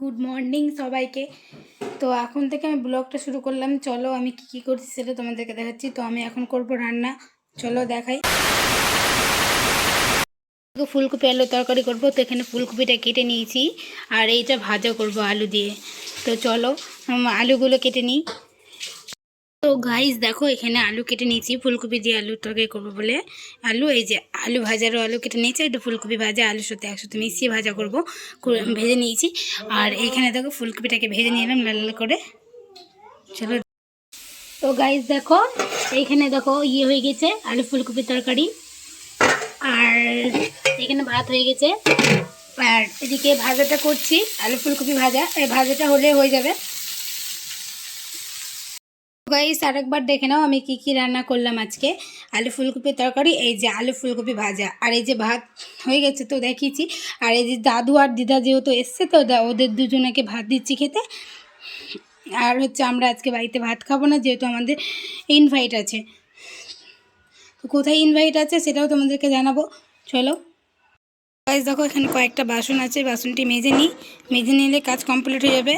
Good morning সবাইকে। তো এখন থেকে আমি ব্লগটা শুরু করলাম। চলো আমি কি কী করছি সেটা তোমাদেরকে দেখাচ্ছি। তো আমি এখন করব রান্না। চলো দেখাই। ফুলকপি আলু তরকারি করব। তো এখানে ফুলকপিটা কেটে নিয়েছি। আর এইটা ভাজা করব আলু দিয়ে। তো চলো আলুগুলো কেটে নিই। তো গাইস দেখো এখানে আলু কেটে নিয়েছি। ফুলকপি দিয়ে আলু তরকারি করব বলে। আলু, এই যে আলু ভাজারও আলু কেটে নিয়েছি এটা ফুলকপি ভাজা আলুর সাথে একসাথে মিশিয়ে ভাজা করব। করে- ভেজে নিয়েছি। আর এইখানে দেখো ফুলকপিটাকে ভেজে নিলাম লাল লাল করে। চলো। তো গাইস দেখো এইখানে দেখো ইয়ে হয়ে গেছে, আলু ফুলকপি তরকারি। আর এখানে ভাত হয়ে গেছে। আর এদিকে ভাজাটা করছি, আলু ফুলকপি ভাজা এই ভাজাটা হলে হয়ে যাবে। গাইস আরেকবার দেখে নাও আমি কি কি রান্না করলাম আজকে। আলু ফুলকপির তরকারি, এই যে আলু ফুলকপি ভাজা। আর এই যে ভাত হয়ে গেছে তো দেখিয়েছি। আর এই যে দাদু আর দিদা যেহেতু এসছে তো ওদের দুজনকে ভাত দিচ্ছি খেতে। আর হচ্ছে আমরা আজকে বাড়িতে ভাত খাব না, যেহেতু আমাদের ইনভাইট আছে। তো কোথায় ইনভাইট আছে সেটাও তোমাদেরকে জানাব। চলো। গাইস দেখো এখানে কয়েকটা বাসন আছে, বাসনটি মেজে নিই। মেজে নিলে কাজ কমপ্লিট হয়ে যাবে।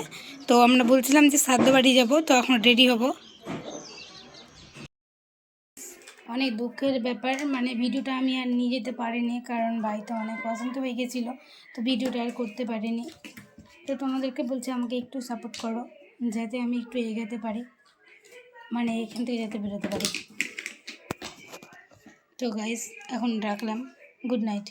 তো আমরা বলছিলাম যে সাদ্য বাড়ি যাব, তো এখন রেডি হব। অনেক দুঃখের ব্যাপার। মানে ভিডিওটা আমি আর নিয়ে যেতে পারিনি, কারণ বাড়িতে অনেক পছন্দ হয়ে গেছিল, তো ভিডিওটা আর করতে পারিনি। তো তোমাদেরকে বলছি, আমাকে একটু সাপোর্ট করো, যাতে আমি একটু এগাতে পারি। মানে এখান থেকে যাতে বেরোতে পারি। তো গাইস এখন রাখলাম। Good night